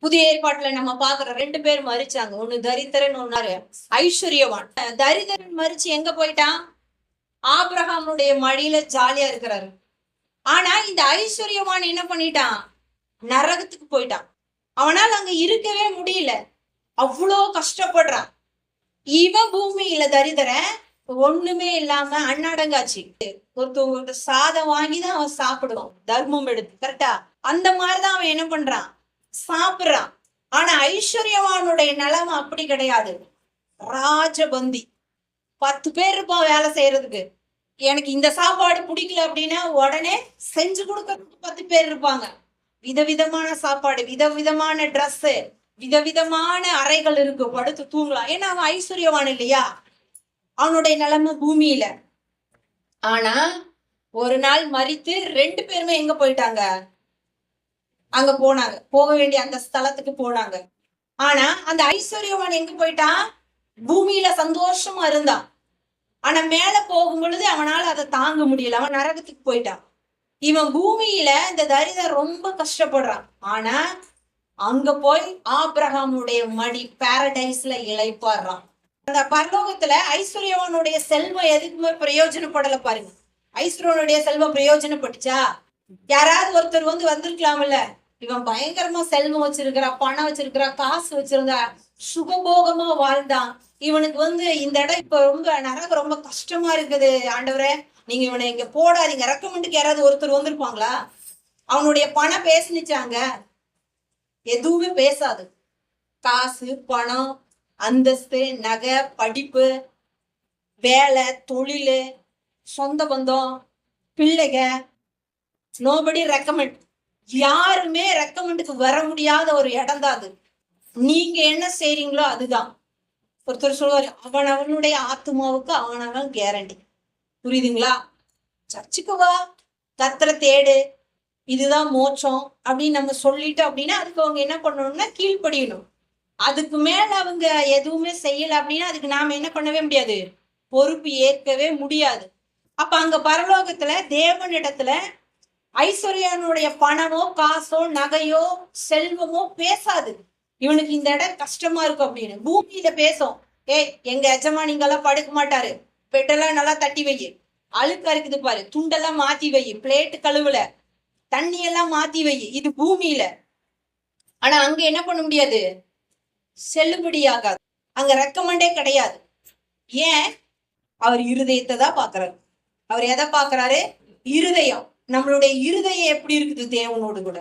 புதிய ஏற்பாட்டுல நம்ம பாக்குற ரெண்டு பேர் மறிச்சாங்க. ஒண்ணு தரித்திரன் ஒன்னாரு ஐஸ்வர்யவான். தரித்திரன் மறிச்சு எங்க போயிட்டான்? ஆப்ரஹாமுடைய மடியில ஜாலியா இருக்கிறாரு. ஆனா இந்த ஐஸ்வர்யவான் என்ன பண்ணிட்டான்? நரகத்துக்கு போயிட்டான். அவனால அங்க இருக்கவே முடியல. அவ்வளோ கஷ்டப்படுறான். இவன் பூமியில தரித்திரன் ஒண்ணுமே இல்லாம அண்ணாடங்காச்சு ஒருத்தவங்க சாதம் வாங்கி தான் அவன் சாப்பிடுவான். தர்மம் எடுத்து. கரெக்டா அந்த மாதிரிதான் அவன் என்ன பண்றான்? சாப்பிட்றான் ஆனா ஐஸ்வர்யவானுடைய நிலைமை அப்படி கிடையாது. ராஜபந்தி. பத்து பேர் இருப்பான் வேலை செய்யறதுக்கு. எனக்கு இந்த சாப்பாடு பிடிக்கல அப்படின்னா உடனே செஞ்சு கொடுக்கறதுக்கு பத்து பேர் இருப்பாங்க. விதவிதமான சாப்பாடு விதவிதமான Dress விதவிதமான அறைகள் இருக்கு. படுத்து தூங்கலாம். ஏன்னா அவன் ஐஸ்வர்யவான் இல்லையா? அவனுடைய நிலைமை பூமியில. ஆனா ஒரு நாள் மறித்து ரெண்டு பேருமே எங்க போயிட்டாங்க? அங்க போனாங்க. போக வேண்டிய அந்த ஸ்தலத்துக்கு போனாங்க. ஆனா அந்த ஐஸ்வர்யவான் எங்க போயிட்டான் பூமியில சந்தோஷமா இருந்தான் ஆனா மேல போகும் பொழுது அவனால அதை தாங்க முடியல. அவன் நரகத்துக்கு போயிட்டான் இவன் பூமியில இந்த தரிதர் ரொம்ப கஷ்டப்படுறான். ஆனா அங்க போய் ஆப்ரஹாமுடைய மடி பாரடைஸ்ல இழைப்பாடுறான் அந்த பரலோகத்துல ஐஸ்வர்யவனுடைய செல்வம் எதுக்குமே பிரயோஜனப்படல பாருங்க. ஐஸ்வர்யனுடைய செல்வம் பிரயோஜனப்பட்டுச்சா? யாராவது ஒருத்தர் வந்து வந்திருக்கலாம்ல. இவன் பயங்கரமா செல்வம் வச்சிருக்கிறா பணம் வச்சிருக்கிறா காசு வச்சிருந்தா சுகபோகமா வாழ்ந்தான். இவனுக்கு வந்து இந்த இடம் இப்ப ரொம்ப நரகம் ரொம்ப கஷ்டமா இருக்குது ஆண்டவரே. நீங்க இவனை இங்க போடாதீங்க. ரெக்கமெண்டுக்கு யாராவது ஒருத்தர் வந்திருப்பாங்களா? அவனுடைய பணம் பேசினுச்சாங்க. எதுவுமே பேசாது. காசு பணம் அந்தஸ்து நகை படிப்பு வேலை தொழில் சொந்த பந்தம் பிள்ளைங்க நோபடி ரெக்கமெண்ட் யாருமே ரெக்கமெண்டுக்கு வர முடியாத ஒரு இடம் தான் அது. நீங்க என்ன செய்றீங்களோ அதுதான். ஒருத்தர் சொல்லுவாரு அவன் அவனுடைய ஆத்மாவுக்கு அவனவன் கேரண்டி புரியுதுங்களா? சர்ச்சுக்கு வா கத்திர தேடு இதுதான் மோச்சம் அப்படின்னு நம்ம சொல்லிட்டோம் அப்படின்னா அதுக்கு அவங்க என்ன பண்ணணும்னா கீழ்ப்படியணும். அதுக்கு மேல அவங்க எதுவுமே செய்யல அப்படின்னா அதுக்கு நாம என்ன பண்ணவே முடியாது. பொறுப்பு ஏற்கவே முடியாது. அப்ப அங்க பரலோகத்துல தேவனிடத்துல ஐஸ்வர்யானுடைய பணமோ காசோ நகையோ செல்வமோ பேசாது. இவனுக்கு இந்த இடம் கஷ்டமா இருக்கும் அப்படின்னு. பூமியில பேசும். ஏய் எங்க எஜமானிங்கெல்லாம் படுக்க மாட்டாரு. பெட்டெல்லாம் நல்லா தட்டி வை. அழுக்கா இருக்குது பாரு. துண்டெல்லாம் மாத்தி வை. பிளேட் கழுவுல. தண்ணி எல்லாம் மாத்தி வை. இது பூமியில. ஆனா அங்க என்ன பண்ண முடியாது? செல்லுபடியாகாது அங்க ரெக்கமெண்டே கிடையாது. ஏன்? அவர் இருதயத்தை தான் பாக்குறாரு அவர் எதை பாக்குறாரு இருதயம். நம்மளுடைய இருதயம் எப்படி இருக்குது தேவனோடு கூட?